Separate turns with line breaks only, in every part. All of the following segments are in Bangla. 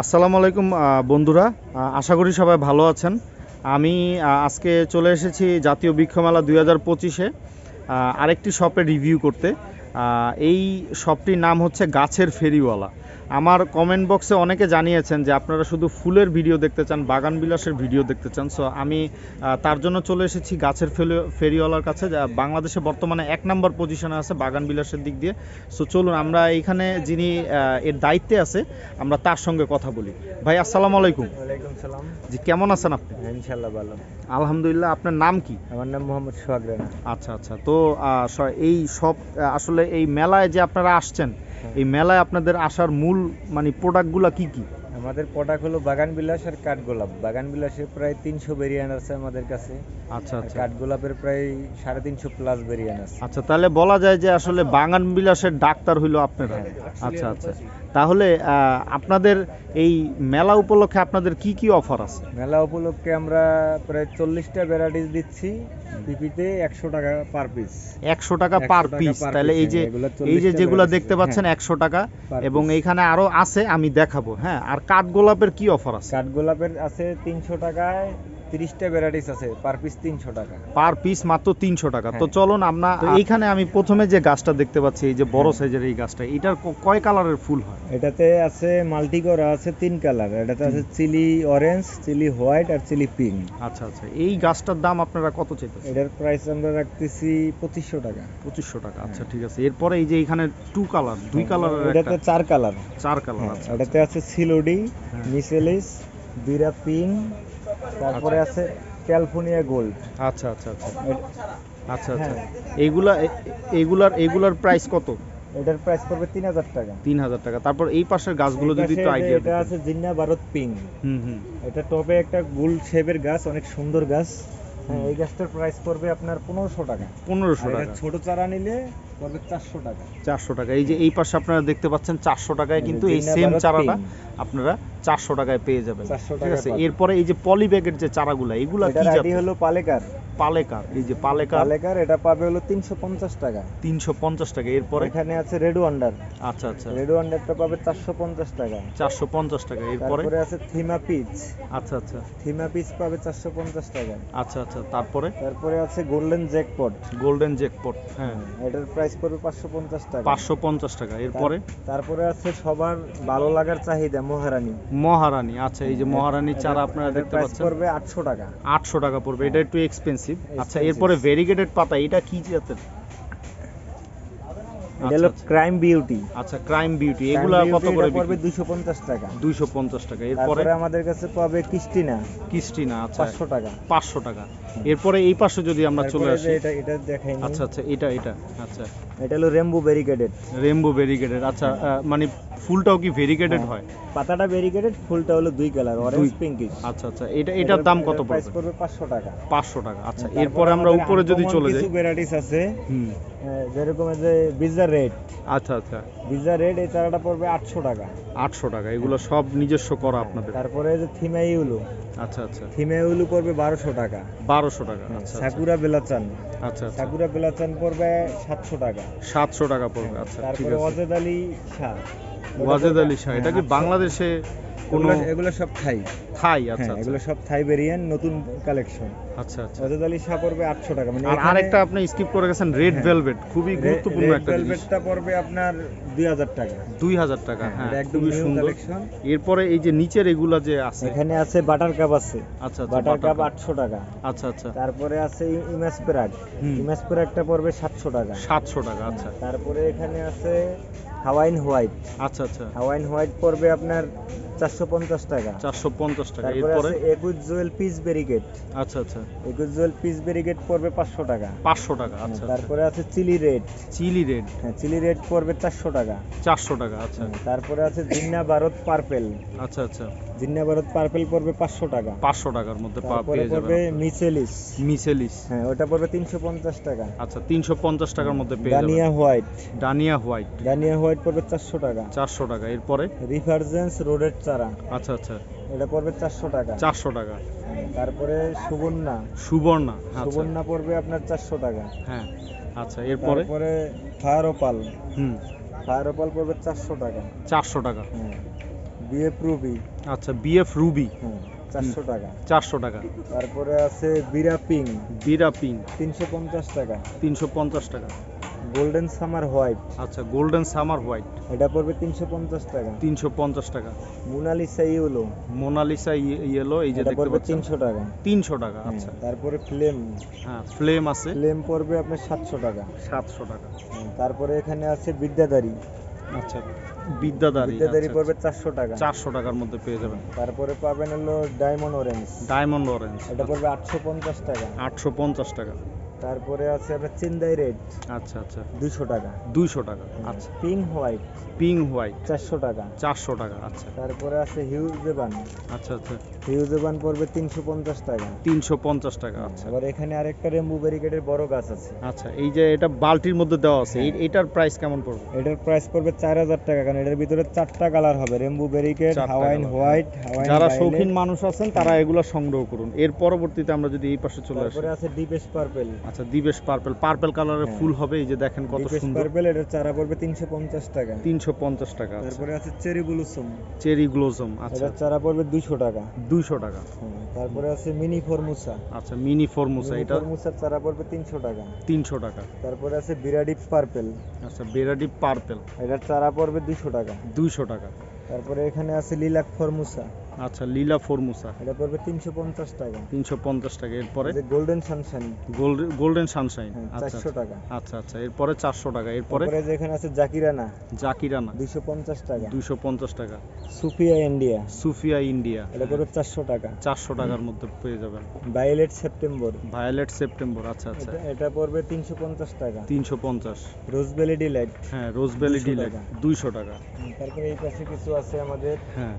আসসালামু আলাইকুম বন্ধুরা। আশা করি সবাই ভালো আছেন। আমি আজকে চলে এসেছি জাতীয় বৃক্ষমেলা দুই হাজার পঁচিশে আরেকটি শপে রিভিউ করতে। এই শপটির নাম হচ্ছে গাছের ফেরিওয়ালা। আমার কমেন্ট বক্সে অনেকে জানিয়েছেন যে আপনারা শুধু ফুলের ভিডিও দেখতে চান বাগান বিলাসের ভিডিও দেখতে চান। সো আমি তার জন্য চলে এসেছি গাছের ফেলি- ফেরিওয়ালার কাছে যা বাংলাদেশে বর্তমানে এক নম্বর পজিশনে আছে বাগান বিলাসের দিক দিয়ে। সো চলুন আমরা এইখানে যিনি এর দায়িত্বে আছে আমরা তার সঙ্গে কথা বলি। ভাই আসসালামু আলাইকুম।
সালাম।
জি কেমন আছেন আপনি?
ইনশাল্লাহ ভালো।
আলহামদুলিল্লাহ আপনার নাম কি?
আমার নাম মোহাম্মদ সোহাগ রানা।
আচ্ছা আচ্ছা। তো এই সব আসলে এই মেলায় যে আপনারা আসছেন এই মেলায় আপনাদের আসার মূল মানে প্রোডাক্টগুলো কি কি?
আমাদের প্রোডাক্ট হলো বাগান বিলাস আর কাঠগোলাপ বাগান বিলাসের প্রায় তিনশো ভেরিয়ান আছে আমাদের কাছে।
আচ্ছা আচ্ছা।
কাঠগোলাপের প্রায় সাড়ে তিনশো প্লাস ভেরিয়ান আছে।
আচ্ছা তাহলে বলা যায় যে আসলে বাগান বিলাসের ডাক্তার হইল আপনারা। আচ্ছা আচ্ছা। তাহলে আপনাদের এই মেলা উপলক্ষে আপনাদের কি কি অফার আছে?
মেলা উপলক্ষে আমরা প্রায় চল্লিশটা ভ্যারাইটিস দিচ্ছি। পিপিতে একশো টাকা পার পিস
একশো টাকা পার পিস তাহলে এই যে
হ্যাঁ,
এই যে
40
যেগুলো দেখতে পাচ্ছেন
হ্যাঁ,
একশো টাকা এবং। এইখানে আরও আছে আমি দেখাবো। হ্যাঁ আর কাঠগোলাপের কি অফার আছে?
কাঠগোলাপের আছে তিনশো টাকায় তিরিশটা ভ্যারাইটিস আছে পার পিস তিনশো টাকা।
পার পিস মাত্র তিনশো টাকা। তো
হ্যাঁ।
চলুন আমরা এইখানে আমি প্রথমে যে গাছটা দেখতে পাচ্ছি এই যে বড় সাইজের এই গাছটা এটার কয় কালারের ফুল হয়?
এটাতে আছে মাল্টি করা আছে তিন কালার এটাতে আছে চিলি অরেঞ্জ চিলি হোয়াইট আর চিলি পিঙ্ক
আচ্ছা আচ্ছা। এই গাছটার দাম আপনারা কত চাইতেছেন?
এটার প্রাইস আমরা রাখতেছি পঁচিশশো টাকা।
পঁচিশশো টাকা। আচ্ছা ঠিক আছে। এরপরে এই যে এখানে টু কালার দুই কালারের
হ্যাঁ, এটাতে চার কালার
চার কালার
হ্যাঁ,
আচ্ছা
এটাতে আছে সিলোডি
হ্যাঁ।
মিসেলিস বিরা পিঙ্ক তারপরে আছে ক্যালিফোর্নিয়া গোল্ড।
আচ্ছা আচ্ছা আচ্ছা। আচ্ছা আচ্ছা। এইগুলা এইগুলার এইগুলার প্রাইস কত?
এটার প্রাইস পড়বে তিন হাজার টাকা।
তিন হাজার টাকা। তারপর এই পাশের গাছগুলো যদি একটু আইডিয়া
এটা আছে জিন্না ভারত পিং
হুম হুম।
এটা টপে একটা গোল শেপের গাছ অনেক সুন্দর গাছ। হ্যাঁ এই গাছটার প্রাইস পড়বে আপনার পনেরোশো টাকা।
পনেরোশো টাকা।
ছোট চারা নিলে পড়বে চারশো টাকা।
চারশো টাকা। এই যে এই পাশে আপনারা দেখতে পাচ্ছেন চারশো টাকায় কিন্তু এই সেম চারাটা আপনারা চারশো টাকায় পেয়ে যাবেন। ঠিক আছে? এরপরে এই যে পলি ব্যাগের যে চারাগুলো এগুলা কি
হলো পালেকার।
পালেকার এই যে পালেকার
পালেকার এটা পাবে হলো তিনশো পঞ্চাশ টাকা।
তিনশো পঞ্চাশ টাকা এরপরে?
এখানে আছে রেড ওয়ান্ডার
আচ্ছা আচ্ছা।
রেড ওয়ান্ডারটা পাবে চারশো পঞ্চাশ টাকা।
চারশো পঞ্চাশ টাকা এরপরে?
তারপরে আছে থিমা পিচ
আচ্ছা আচ্ছা।
থিমা পিচ পাবে চারশো পঞ্চাশ টাকা।
আচ্ছা আচ্ছা তারপরে?
তারপরে আছে গোল্ডেন জ্যাকপট
গোল্ডেন জ্যাকপট হ্যাঁ।
এটার প্রাইস পড়বে পাঁচশো পঞ্চাশ টাকা।
পাঁচশো পঞ্চাশ টাকা এরপরে?
তারপরে আছে সবার ভালো লাগার চাহিদা মহারানী।
মহারানী আচ্ছা এই যে মহারানী চারা আপনারা দেখতে পাচ্ছেন।
পড়বে আটশো টাকা।
আটশো টাকা পড়বে এটা একটু এক্সপেন্সিভ আচ্ছা এরপরে ভেরিগেটেড পাতা এটা কি জাতের?
এটা হলো
আচ্ছা,
ক্রাইম বিউটি
আচ্ছা ক্রাইম বিউটি এগুলা কত করে
পড়বে দুশো পঞ্চাশ টাকা।
দুইশো পঞ্চাশ টাকা। এরপরে?
আমাদের কাছে পাবে ক্রিস্টিনা
কিস্টিনা আচ্ছা।
পাঁচশো টাকা।
পাঁচশো টাকা। এরপরে এই পাশে যদি আমরা চলে আসি।
এটা এটা দেখাই
আচ্ছা আচ্ছা এটা এটা আচ্ছা।
এটা হলো রেমবো ব্যারিকেডেড
রেমবো ভেরিগেটেড আচ্ছা মানে ফুলটাও কি ভেরিগেটেড হয়।
পাতাটা ব্যারিকেডেড ফুলটা হলো দুই কালার অরেঞ্জ পিঙ্কিশ
আচ্ছা আচ্ছা এটা এটার দাম কত
প্রাইস
পড়বে?
পড়বে পাঁচশো টাকা।
পাঁচশো টাকা আচ্ছা
তারপরে
এরপরে আমরা উপরে যদি চলে যাই।
কিছু ভ্যারাইটিস আছে।
হুম।
যেরকম এই যে বিজা রেড
আচ্ছা আচ্ছা।
বিজা রেড এই চারাটা পড়বে আটশো টাকা।
আটশো টাকা এগুলো সব নিজস্ব করা আপনাদের।
তারপরে এই যে থিমাইউলু
আচ্ছা আচ্ছা।
থিমাইউলু পড়বে বারোশো টাকা।
বারোশো টাকা আচ্ছা আচ্ছা।
সাকুরা বেলাচান
আচ্ছা আচ্ছা।
সাকুরা বেলাচান পড়বে সাতশো টাকা।
সাতশো টাকা পড়বে আচ্ছা ঠিক
তারপরে
আছে।
ওয়াজেদ আলী শাহ
ওয়াজেদ আলী শাহ এটা কি
হ্যাঁ,
বাংলাদেশে কোনো
এগুলো- সব থাই।
থাই
হ্যাঁ
আচ্ছা। আচ্ছা
এগুলো সব থাই ভেরিয়েন নতুন কালেকশন
আচ্ছা আচ্ছা।
আলী পড়বে আটশো টাকা। মানে
আর আরেকটা আপনি স্কিপ করে গেছেন রেড
হ্যাঁ।
ভেলভেট খুবই গুরুত্বপূর্ণ একটা জিনিস।
ভেলভেটটা পড়বে আপনার দুই হাজার টাকা।
দুই হাজার টাকা হ্যাঁ
একদম
সুন্দর।
কালেকশন
এরপরে এই যে নিচের এগুলা যে আছে।
এখানে আছে বাটার কাপ আছে।
আচ্ছা আচ্ছা
বাটার কাপ
butter cup।
আটশো টাকা।
আচ্ছা আচ্ছা।
তারপরে আছে ইমাস পেরাক
হুম।
ইমাস পেরাকটা পড়বে সাতশো টাকা।
সাতশো টাকা আচ্ছা।
তারপরে এখানে আছে হাওয়াইন হোয়াইট
আচ্ছা আচ্ছা।
হাওয়াইন হোয়াইট পড়বে আপনার চারশো পঞ্চাশ টাকা।
চারশো পঞ্চাশ টাকা। এরপরে?
একুশ জুয়েল পিস ব্যারিকেড।
আচ্ছা আচ্ছা।
একুশ জুয়েল পিস ব্যারিকেড পড়বে পাঁচশো টাকা।
পাঁচশো টাকা আচ্ছা আচ্ছা।
তারপরে আছে চিলি রেড।
Chilli red.
হ্যাঁ চিলি রেড পড়বে চারশো টাকা।
চারশো টাকা আচ্ছা।
তারপরে আছে জিন্না ভারত পার্পেল।
আচ্ছা আচ্ছা।
জিন্না ভারত পার্পেল পড়বে পাঁচশো টাকা।
পাঁচশো টাকার মধ্যে পেয়ে
পড়বে
যাবেন
মিসেলিস
মিসেলিস
হ্যাঁ ওটা পড়বে তিনশো পঞ্চাশ টাকা।
আচ্ছা তিনশো পঞ্চাশ টাকার মধ্যে পেয়ে
ডানিয়া হোয়াইট।
ডানিয়া হোয়াইট।
ডানিয়া হোয়াইট পড়বে চারশো টাকা।
চারশো টাকা। এরপরে?
রিফারজেন্স রোডের চারা।
আচ্ছা আচ্ছা।
এটা পড়বে চারশো টাকা।
চারশো টাকা।
তারপরে সুবর্ণা।
সুবর্ণা আচ্ছা।
সুবর্ণা পড়বে আপনার চারশো টাকা।
হ্যাঁ আচ্ছা। এরপরে?
তারপরে ফায়ার ওপাল
হুম।
ফায়ার ওপাল পড়বে চারশো টাকা।
চারশো টাকা।
হ্যাঁ। বিএফ রুবি
আচ্ছা বিএফ রুবি
চারশো টাকা।
চারশো টাকা।
তারপরে আছে বিরা পিং
বিরা পিং
তিনশো পঞ্চাশ টাকা।
তিনশো পঞ্চাশ টাকা।
গোল্ডেন সামার হোয়াইট
আচ্ছা গোল্ডেন সামার হোয়াইট
এটা পড়বে তিনশো পঞ্চাশ টাকা।
তিনশো পঞ্চাশ টাকা।
মোনালিসা ইউলো
মোনালিসা ইয়েলো এই যে দেখতে
পড়বে
পাচ্ছেন।
তিনশো টাকা।
তিনশো টাকা আচ্ছা।
তারপরে ফ্লেম
হ্যাঁ ফ্লেম আছে।
ফ্লেম পড়বে আপনার সাতশো টাকা।
সাতশো টাকা।
তারপরে এখানে আছে বিদ্যাধারী
আচ্ছা। বিদ্যাদারি
বিদ্যাদারি
আচ্ছা,
পড়বে চারশো টাকা।
চারশো টাকার মধ্যে পেয়ে যাবেন।
তারপরে পাবেন হলো ডায়মন্ড অরেঞ্জ
ডায়মন্ড অরেঞ্জ
এটা পড়বে আটশো পঞ্চাশ টাকা।
আটশো পঞ্চাশ টাকা।
তারপরে আছে আপনার চিন্দাই রেড
আচ্ছা আচ্ছা।
দুশো টাকা।
দুইশো টাকা আচ্ছা।
পিঙ্ক হোয়াইট
পিং হোয়াইট
চারশো টাকা।
চারশো টাকা আচ্ছা।
তারপরে আছে হিউজেবান
আচ্ছা আচ্ছা।
হিউজেবান পড়বে তিনশো পঞ্চাশ টাকা।
তিনশো পঞ্চাশ টাকা আচ্ছা।
আবার এখানে আরেকটা রেম্বু ব্যারিকেডের বড় গাছ আছে।
আচ্ছা এই যে এটা বালতির মধ্যে দেওয়া আছে
হ্যাঁ।
এটার প্রাইস কেমন পড়বে?
এটার প্রাইস পড়বে চার হাজার টাকা কারণ এটার ভিতরে চারটা কালার হবে রেম্বু ব্যারিকেড হাওয়াইন হোয়াইট হাওয়াইন
যারা শৌখিন মানুষ আছেন তারা এগুলো সংগ্রহ করুন। এর পরবর্তীতে আমরা যদি এই পাশে চলে আসি।
তারপরে আছে ডিপেশ পার্পেল
আচ্ছা দিবেশ পার্পল। পার্পল কালারের
হ্যাঁ।
ফুল হবে এই যে দেখেন কত সুন্দর।
পার্পেল এটার চারা পড়বে তিনশো পঞ্চাশ টাকা।
তিনশো পঞ্চাশ টাকা আচ্ছা।
তারপরে আছে চেরি ব্লুসম।
চেরি গ্লোজম আচ্ছা।
এটার চারা পড়বে দুশো টাকা।
দুইশো টাকা।
হ্যাঁ, তারপরে আছে মিনি ফরমুসা।
আচ্ছা মিনি ফরমুসা এটা
ফরমুসার চারা পড়বে তিনশো টাকা।
তিনশো টাকা।
তারপরে আছে বিরাডি পার্পেল।
আচ্ছা বেরাডি পার্পেল।
এটার চারা পড়বে দুশো টাকা।
দুইশো টাকা।
তারপরে এখানে আছে লিলাক ফরমুসা।
আচ্ছা লীলা ফরমুসা
এটা পড়বে তিনশো পঞ্চাশ টাকা।
তিনশো পঞ্চাশ টাকা। এরপরে?
গোল্ডেন সানশাইন
গোল্ডেন সানশাইন আচ্ছা
চারশো টাকা।
আচ্ছা আচ্ছা এরপরে চারশো টাকা। এরপরে?
যেখানে আছে জাকিরানা
জাকিরানা
দুইশো পঞ্চাশ টাকা।
দুইশো পঞ্চাশ টাকা।
সুফিয়া ইন্ডিয়া
সুফিয়া ইন্ডিয়া
এটা পড়বে চারশো টাকা।
চারশো টাকার মধ্যে পেয়ে যাবেন।
ভায়োলেট সেপ্টেম্বর
ভায়োলেট সেপ্টেম্বর আচ্ছা আচ্ছা।
এটা- পড়বে তিনশো পঞ্চাশ টাকা।
তিনশো পঞ্চাশ।
রোজবেলি ডিলাইট
হ্যাঁ রোজবেলি
200
দুইশো টাকা।
তারপরে এই পাশে কিছু আছে আমাদের।
হ্যাঁ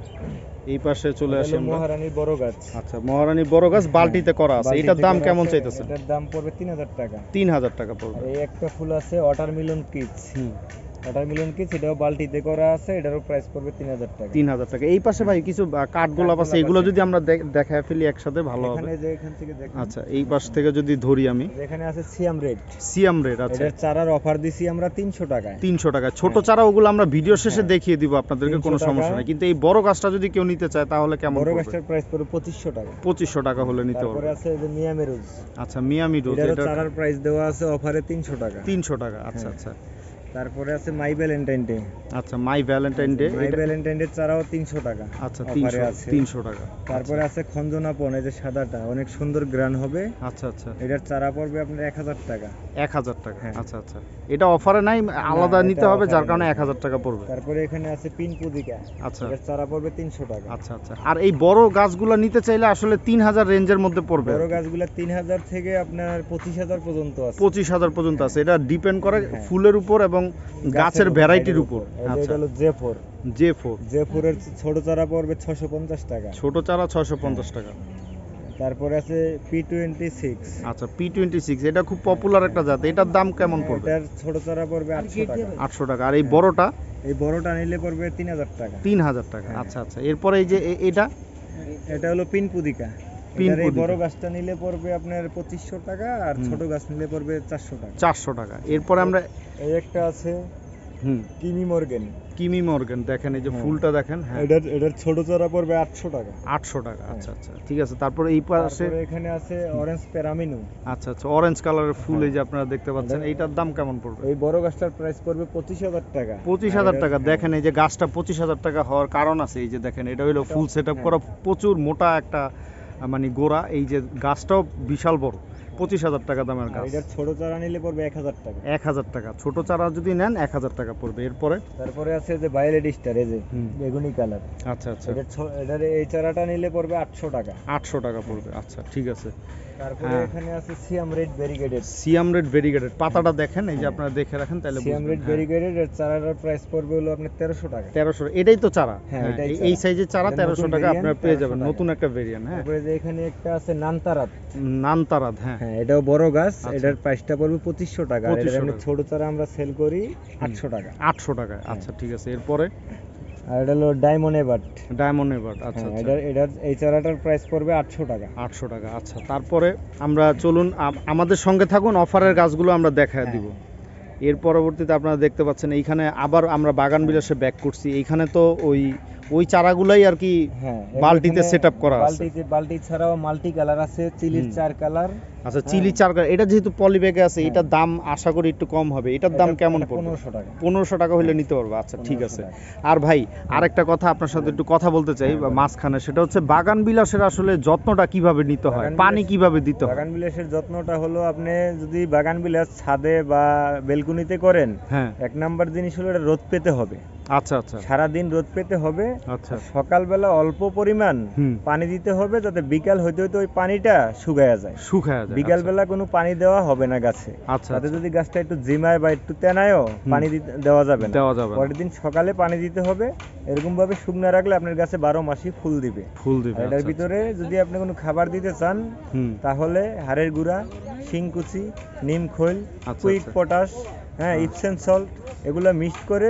এই পাশে চলে আসে আমরা।
মহারানীর বড় গাছ।
আচ্ছা মহারানী বড় গাছ বালতিতে করা আছে। এটার দাম কেমন
চাইতেছে
চাইতেছেন?
এটার দাম পড়বে তিন হাজার টাকা।
তিন হাজার টাকা পড়বে।
এই একটা ফুল আছে ওয়াটারমেলন
হুম।
ওয়াটার মিলন এটাও বালতিতে করা আছে এটারও প্রাইস পড়বে তিন হাজার টাকা।
তিন হাজার টাকা। এই পাশে ভাই কিছু আহ, কাঠগোলাপ আছে এগুলো যদি আমরা দেখায় ফেলি একসাথে ভালো হবে।
এখানে যে এখান থেকে দেখেন।
আচ্ছা এই পাশ থেকে যদি ধরি আমি।
যেখানে আছে সিয়াম রেড
সিয়াম আচ্ছা।
এটার চারার অফার দিছি আমরা তিনশো টাকায়।
তিনশো টাকা। ছোট চারা ওগুলো আমরা ভিডিও শেষে
হ্যাঁ।
দেখিয়ে দিব আপনাদেরকে কোনো সমস্যা নেই। কিন্তু এই বড় গাছটা যদি কেউ নিতে চায় তাহলে কেমন
বড় গাছটার প্রাইস পড়বে পঁচিশশো টাকা।
পঁচিশশো টাকা হলে নিতে
তারপরে
পারবে
আছে যে মিয়ামি রোজ
আচ্ছা মিয়ামি রোজ এটা
চারার প্রাইস দেওয়া আছে অফারে তিনশো টাকা।
তিনশো টাকা আচ্ছা
হ্যাঁ।
আচ্ছা।
তারপরে আছে মাই ভ্যালেন্টাইন ডে
আচ্ছা my Valentine day
my Valentine day চারাও তিনশো টাকা
আচ্ছা
offer এ
তিনশো
আছে।
তিনশো টাকা।
তারপরে আছে খঞ্জনাপন এই যে সাদাটা অনেক সুন্দর গ্রান হবে।
আচ্ছা আচ্ছা।
এটার চারা পড়বে আপনার এক হাজার টাকা।
এক হাজার টাকা
হ্যাঁ।
আচ্ছা আচ্ছা। এটা অফারে নাই আলাদা নিতে হবে যার কারণে
নাই।
এক হাজার টাকা পড়বে।
তারপরে এখানে আছে পিন পুদিকা।
আচ্ছা।
এটার চারা পড়বে তিনশো টাকা।
আচ্ছা আচ্ছা। আর এই বড় গাছগুলো নিতে চাইলে আসলে তিন হাজার রেঞ্জের মধ্যে পড়বে।
বড় গাছগুলো তিন হাজার থেকে আপনার পঁচিশ হাজার পর্যন্ত আছে।
পঁচিশ হাজার পর্যন্ত আছে। এটা ডিপেন্ড করে
হ্যাঁ।
ফুলের উপর এবং গাছের ভ্যারাইটির উপর। আচ্ছা।
এটা হলো ছোট চারা পড়বে ছশো পঞ্চাশ টাকা।
ছোট চারা ছয়শো পঞ্চাশ টাকা।
তারপরে আছে পি টোয়েন্টি সিক্স
আচ্ছা পি টোয়েন্টি সিক্স এটা খুব পপুলার একটা জাত। এটার দাম কেমন পড়বে?
এটার ছোট চারা পড়বে আটশো টাকা।
আটশো টাকা। আর এই বড়টা?
এই বড়টা নিলে পড়বে তিন হাজার টাকা।
তিন হাজার টাকা।
হ্যাঁ।
আচ্ছা আচ্ছা। এরপরে এই যে এটা?
এটা হলো পিন বড় গাছটা নিলে পড়বে আপনার পঁচিশশো টাকা আর ছোট গাছ নিলে পড়বে চারশো টাকা।
চারশো টাকা। এরপরে আমরা
এই একটা আছে
হুম।
কিমি মর্গেন।
কিমি মর্গান দেখেন এই যে
হ্যাঁ।
ফুলটা দেখেন হ্যাঁ।
এটার এটার ছোট চারা পড়বে আটশো টাকা।
আটশো টাকা আচ্ছা আচ্ছা ঠিক আছে। তারপরে এই পাশে
এখানে আছে অরেঞ্জ প্যারামিনু
আচ্ছা আচ্ছা অরেঞ্জ কালারের ফুল এই যে আপনারা দেখতে পাচ্ছেন এইটার দাম কেমন পড়বে?
এই বড় গাছটার প্রাইস পড়বে পঁচিশ হাজার টাকা।
পঁচিশ হাজার টাকা।
হ্যাঁ,
দেখেন এই যে গাছটা পঁচিশ হাজার টাকা হওয়ার কারণ আছে এই যে দেখেন এটা হলো ফুল সেট আপ করা প্রচুর মোটা একটা মানে গোড়া এই যে গাছটাও বিশাল বড়। পঁচিশ হাজার টাকা দামের গাছ।
এটার ছোট চারা নিলে পড়বে এক হাজার টাকা।
এক হাজার টাকা। ছোট চারা যদি নেন এক হাজার টাকা পড়বে। এরপরে?
তারপরে আছে যে ভায়োলেট স্টার এই যে বেগুনি কালার
আচ্ছা আচ্ছা।
এটার এটার এই চারাটা নিলে পড়বে আটশো টাকা।
আটশো টাকা পড়বে। আচ্ছা ঠিক আছে।
তারপরে
হ্যাঁ।
এখানে আছে Siam red variegated
Siam red variegated পাতাটা দেখেন এই যে
হ্যাঁ।
আপনারা দেখে রাখেন তাহলে
সিয়াম রেড ভেরিগেটেড এর চারাটার প্রাইস পড়বে হলো আপনার তেরোশো টাকা।
তেরোশো এটাই তো চারা?
হ্যাঁ,
হ্যাঁ, এই- সাইজের চারা তেরোশো
নতুন
টাকা আপনারা পেয়ে যাবেন নতুন একটা ভেরিয়েন্ট হ্যাঁ।
তারপরে যে এখানে একটা আছে নানতারাত।
নানতারাদ হ্যাঁ।
হ্যাঁ এটাও বড় গাছ
আচ্ছা।
এটার প্রাইসটা পড়বে পঁচিশশো টাকা। আর এটার
2500
এমনি ছোট চারা আমরা সেল করি আটশো টাকা।
আটশো টাকায়। আচ্ছা ঠিক আছে। এরপরে?
আর এটা হলো ডায়মন্ড এবার্ট
ডায়মন্ড এবার আচ্ছা
হ্যাঁ
আচ্ছা।
এটার এটার এই চারাটার প্রাইস পড়বে আটশো টাকা।
আটশো টাকা আচ্ছা। তারপরে আমরা চলুন আমাদের সঙ্গে থাকুন অফারের গাছগুলো আমরা দেখায়
হ্যাঁ।
দিব। এর পরবর্তীতে আপনারা দেখতে পাচ্ছেন এইখানে আবার আমরা বাগান বিলাসে ব্যাক করছি। এইখানে তো ওই ওই চারাগুলাই আর কি
হ্যাঁ
বালতিতে
এখানে
setup করা আছে।
বালতিতে বালতি ছাড়াও মাল্টি কালার আছে চিলির চার কালার।
আচ্ছা চিলি চার কালার এটা যেহেতু পলি ব্যাগে আছে
হ্যাঁ।
এটার দাম আশা করি একটু কম হবে। এটার দাম কেমন পড়বে?
পনেরোশো টাকা।
পনেরোশো টাকা হলে নিতে পারব। আচ্ছা ঠিক আছে। আর ভাই আরেকটা কথা আপনার সাথে একটু কথা বলতে চাই
হ্যাঁ,
মাঝখানে সেটা হচ্ছে বাগান বিলাসের আসলে যত্নটা কীভাবে নিতে হয়? পানি কীভাবে দিতে হয়?
বাগান বিলাসের যত্নটা হলো আপনি যদি বাগান বিলাস ছাদে বা বেলকুনিতে করেন
হ্যাঁ।
এক নাম্বার জিনিস হলো এটা রোদ পেতে হবে।
আচ্ছা আচ্ছা।
সারাদিন রোদ পেতে হবে
আচ্ছা।
সকালবেলা অল্প পরিমাণ পানি দিতে হবে যাতে বিকাল হইতে হইতে ওই পানিটা শুকায়া যায়।
শুকায় যায়
বিকাল বেলা কোনো পানি দেওয়া হবে না গাছে।
আচ্ছা
তাতে
আচ্ছা,
যদি গাছটা একটু জিমায় বা একটু তেনায়ও পানি দিতে দেওয়া যাবে না।
দেওয়া যাবে
পরের দিন সকালে পানি দিতে হবে। এরকম ভাবে শুকনো রাখলে আপনার গাছে বারো মাসই ফুল দিবে।
ফুল দিবে
এটার
আচ্ছা,
ভিতরে যদি আপনি কোনো খাবার দিতে চান
আচ্ছা।
তাহলে হাড়ের গুঁড়া শিংকুচি নিম খৈল
আচ্ছা,
কুইক
আচ্ছা।
পটাশ হ্যাঁ। ইপসেন সল্ট এগুলো মিক্সড করে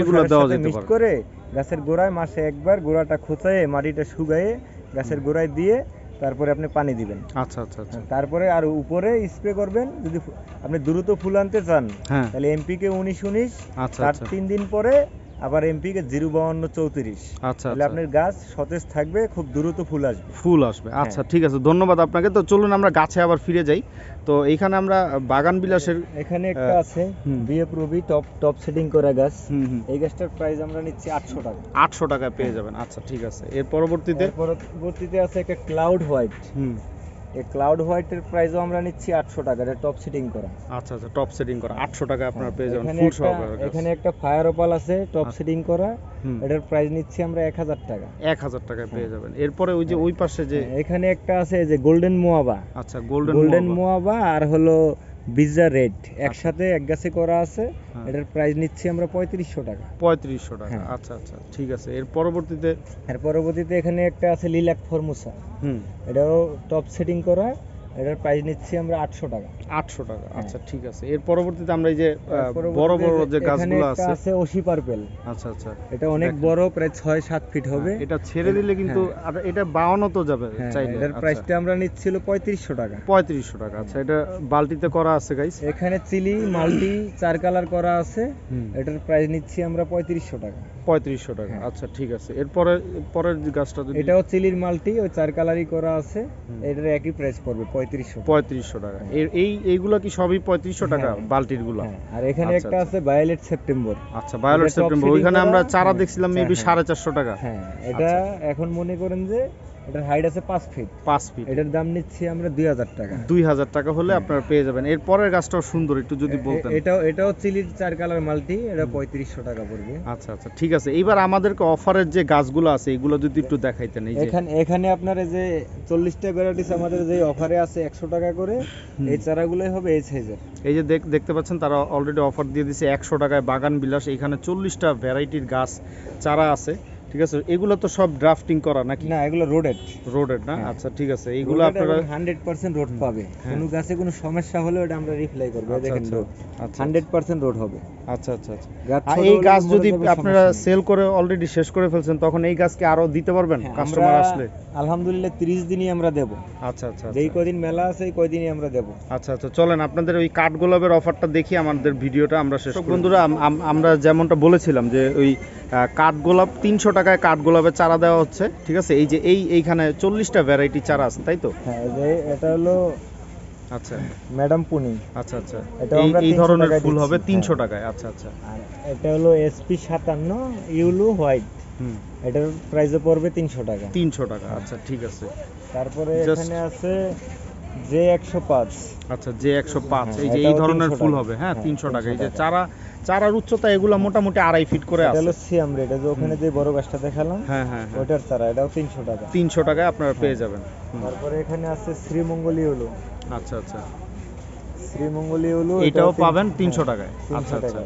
এগুলো দেওয়া যেতে পারে।
করে গাছের গোড়ায় মাসে একবার গোড়াটা খোঁচায়ে মাটিটা শুকায়ে গাছের গোড়ায় দিয়ে তারপরে আপনি পানি দিবেন।
আচ্ছা আচ্ছা আচ্ছা।
তারপরে আর উপরে স্প্রে করবেন। যদি আপনি দ্রুত ফুল আনতে চান
তাহলে
তাহলে এমপিকে উনিশ উনিশ
চার
তার
আচ্ছা।
তিন দিন পরে আবার এমপি কে জিরো বাউন্ন চৌত্রিশ।
আচ্ছা
তাহলে
আচ্ছা।
আপনার গাছ সতেজ থাকবে খুব দ্রুত ফুল আসবে।
ফুল আসবে।
হ্যাঁ।
আচ্ছা ঠিক আছে ধন্যবাদ আপনাকে। তো চলুন আমরা গাছে আবার ফিরে যাই। তো এইখানে আমরা বাগান বিলাসের
এখানে একটা আছে। বিয়ে প্রবি টপ টপ সেটিং করা গাছ। এই গাছটার প্রাইস আমরা নিচ্ছি আটশো টাকা।
আটশো টাকায় পেয়ে যাবেন। আচ্ছা ঠিক আছে। এর পরবর্তীতে?
পরবর্তীতে আছে একটা ক্লাউড হোয়াইট
হুম।
এই ক্লাউড হোয়াইটের প্রাইসও আমরা নিচ্ছি আটশো টাকা এটা টপ সেটিং করা।
আচ্ছা আচ্ছা টপ সেটিং করা আটশো টাকা আপনার পেয়ে যাবেন ফুল গাছ।
এখানে একটা ফায়ার ওপাল আছে টপ
আচ্ছা।
সেটিং করা এটার প্রাইস নিচ্ছি আমরা এক হাজার টাকা।
এক হাজার টাকায় পেয়ে যাবেন। এরপরে ওই যে ওই পাশে যে
হ্যাঁ, এখানে একটা আছে যে গোল্ডেন মোয়াবা
আচ্ছা গোল্ডেন
গোল্ডেন মোয়াবা আর হলো বিজা রেড একসাথে এক গাছে করা আছে
হ্যাঁ।
এটার প্রাইস নিচ্ছি আমরা পঁয়ত্রিশশো টাকা।
পঁয়ত্রিশশো টাকা।
হ্যাঁ।
আচ্ছা আচ্ছা ঠিক আছে। এর পরবর্তীতে?
এর পরবর্তীতে এখানে একটা আছে লিলাক ফরমুসা
হুম।
এটাও টপ সেটিং করা। এটার প্রাইস নিচ্ছি আমরা আটশো টাকা।
আটশো টাকা আচ্ছা ঠিক আছে। এর পরবর্তীতে আমরা এই যে বড় বড় যে গাছগুলো আছে।
আছে ওশি পার্পেল
আচ্ছা আচ্ছা।
এটা অনেক বড় প্রায় ছয় সাত ফিট হবে।
হ্যাঁ, এটা ছেড়ে দিলে কিন্তু এটা বাওয়ানো তো যাবে
হ্যাঁ,
চাইলে।
এটার
আচ্ছা।
প্রাইসটা আমরা নিচ্ছিল পঁয়ত্রিশশো টাকা।
পঁয়ত্রিশশো টাকা। আচ্ছা এটা বালতিতে করা আছে গাইস
এখানে চিলি মাল্টি চার কালার করা আছে। এটার প্রাইস নিচ্ছি আমরা পঁয়ত্রিশশো টাকা।
পঁয়ত্রিশশো টাকা।
হ্যাঁ।
আচ্ছা ঠিক আছে। এরপরে পরের গাছটা যদি
এটাও চিলির মাল্টি ওই চার কালারই করা আছে। এটার একই প্রাইস পড়বে পঁয়ত্রিশশো
পঁয়ত্রিশশো টাকা এই এইগুলা কি সবই পঁয়ত্রিশশো টাকা
হ্যাঁ।
বালতিরগুলা
হ্যাঁ, আর এখানে
আচ্ছা,
একটা
আচ্ছা।
আছে ভায়োলেট সেপ্টেম্বর
আচ্ছা ভায়োলেট সেপ্টেম্বর ওইখানে আমরা চারা
হ্যাঁ,
দেখছিলাম
হ্যাঁ,
মেবি
হ্যাঁ।
সাড়ে চারশো টাকা
হ্যাঁ এটা
আচ্ছা।
এখন মনে করেন যে এটার হাইট আছে পাঁচ ফিট
পাঁচ ফিট
এটার দাম নিচ্ছি আমরা দুই হাজার টাকা।
দুই হাজার টাকা হলে। আপনারা পেয়ে যাবেন। এর পরের গাছটাও সুন্দর একটু যদি বলতেন।
এটাও এটাও চিলির চার কালার মাল্টি এটা পঁয়ত্রিশশো টাকা পড়বে।
আচ্ছা আচ্ছা ঠিক আছে। এইবার আমাদেরকে অফারের যে গাছগুলো আছে এগুলো যদি একটু দেখাইতেন এই
এখানে এখানে আপনার যে চল্লিশটা ভ্যারাইটিস আমাদের যে অফারে আছে একশো টাকা করে। এই চারাগুলোই হবে এই সাইজের
এই যে দেখ- দেখতে পাচ্ছেন তারা অলরেডি অফার দিয়ে দিছে একশো টাকায় বাগান বিলাস। এখানে চল্লিশটা ভ্যারাইটির গাছ চারা আছে। ঠিক আছে? এগুলো তো সব ড্রাফটিং করা নাকি?
না এগুলো রোডেড
রোডেড না?
হ্যাঁ।
আচ্ছা ঠিক আছে। এগুলো আপনারা
হান্ড্রেড পার্সেন্ট রোড পাবে।
কোন
কোনো গাছে কোনো সমস্যা হলে ওটা আমরা রিপ্লাই করব।
আচ্ছা,
দেখেন রোড
আচ্ছা
হান্ড্রেড পার্সেন্ট রোড হবে।
আচ্ছা আচ্ছা আচ্ছা। আর এই গাছ যদি আপনারা সেল করে অলরেডি শেষ করে ফেলছেন তখন এই গাছকে আরও দিতে পারবেন
হ্যাঁ,
কাস্টমার আসলে?
আলহামদুলিল্লাহ তিরিশ দিনই আমরা দেবো।
আচ্ছা আচ্ছা
যেই
আচ্ছা।
কদিন মেলা আছে এই কয়দিনই আমরা দেবো।
আচ্ছা আচ্ছা চলেন আপনাদের ওই কাঠগোলাপের অফারটা দেখি আমাদের ভিডিওটা আমরা শেষ করি। বন্ধুরা আম- আম- আমরা যেমনটা বলেছিলাম যে ওই আহ, কাঠগোলাপ তিনশো টাকায় কাঠগোলাপের চারা দেওয়া হচ্ছে ঠিক আছে? এই যে এই এইখানে চল্লিশটা ভ্যারাইটি চারা আছে তাই তো?
হ্যাঁ এটা হলো
আচ্ছা।
ম্যাডাম পুনি।
আচ্ছা আচ্ছা। এই
আমরা
এই ধরনের ফুল হবে তিনশো
হ্যাঁ।
টাকায় আচ্ছা আচ্ছা।
আর এটা হলো এসপি সাতান্ন ইউলু হোয়াইট। এটার প্রাইসও পড়বে তিনশো টাকা।
তিনশো টাকা আচ্ছা ঠিক আছে।
তারপরে এখানে আছে যে একশো পাঁচ।
আচ্ছা যে একশো পাঁচ
হ্যাঁ,
এই যে এই ধরনের ফুল হবে হ্যাঁ
হ্যাঁ,
তিনশো টাকা। এই যে চারা চারার উচ্চতা এগুলো মোটামুটি আড়াই ফিট করে আছে।
হলো সিয়াম রেট যে ওখানে যে বড় গাছটা দেখালাম
হ্যাঁ হ্যাঁ হ্যাঁ।
ওইটার চারা এটাও তিনশো টাকা।
তিনশো টাকায় আপনারা পেয়ে যাবেন।
তারপরে এখানে আছে শ্রীমঙ্গলী হলো
আচ্ছা আচ্ছা।
শ্রীমঙ্গলী হলো
এটাও পাবেন তিনশো টাকায়। আচ্ছা আচ্ছা।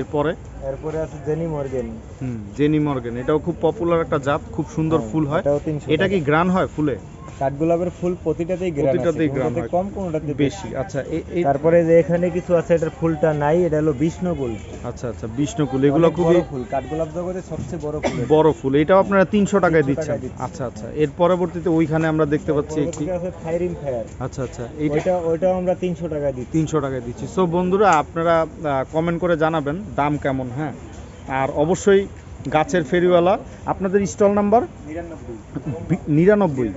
এরপরে?
এরপরে আছে জেনি মর্গেন।
হুম জেনি মর্গেন। এটাও খুব পপুলার একটা জাত খুব সুন্দর
হ্যাঁ,
ফুল হয়। এটা কি গ্রান হয় ফুলে?
কাঠগোলাপের ফুল প্রতিটাতেই আছে
প্রতিটাতেই হয়।
কম কোনোটাতে বেশি।
আচ্ছা
তারপরে যে এখানে কিছু আছে এটার ফুলটা নাই এটা হলো বিষ্ণুকুল।
আচ্ছা আচ্ছা বিষ্ণুকুল এগুলো খুবই
ফুল কাঠগোলাপ জগতে সবচেয়ে বড় ফুল
বড় ফুল এটাও আপনারা তিনশো টাকায়
300
দিচ্ছেন। আচ্ছা আচ্ছা এর পরবর্তীতে ওইখানে আমরা দেখতে পাচ্ছি একটি
ফায়ারিং ফায়ার
আচ্ছা আচ্ছা
ওইটা ওইটাও আমরা তিনশো টাকায় দিচ্ছি।
তিনশো টাকায় দিচ্ছি। সো বন্ধুরা আপনারা কমেন্ট করে জানাবেন দাম কেমন হ্যাঁ? আর অবশ্যই গাছের ফেরিওয়ালা আপনাদের স্টল নাম্বার? বি- নিরানব্বই।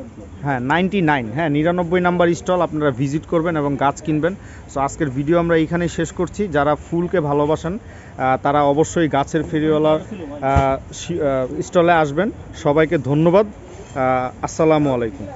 হ্যাঁ নাইনটি নাইন হ্যাঁ নিরানব্বই নাম্বার স্টল আপনারা ভিজিট করবেন এবং গাছ কিনবেন। সো আজকের ভিডিও আমরা এইখানেই শেষ করছি। যারা ফুলকে ভালোবাসেন তারা অবশ্যই গাছের ফেরিওয়ালার স্টলে আসবেন। সবাইকে ধন্যবাদ। আসসালামু আলাইকুম।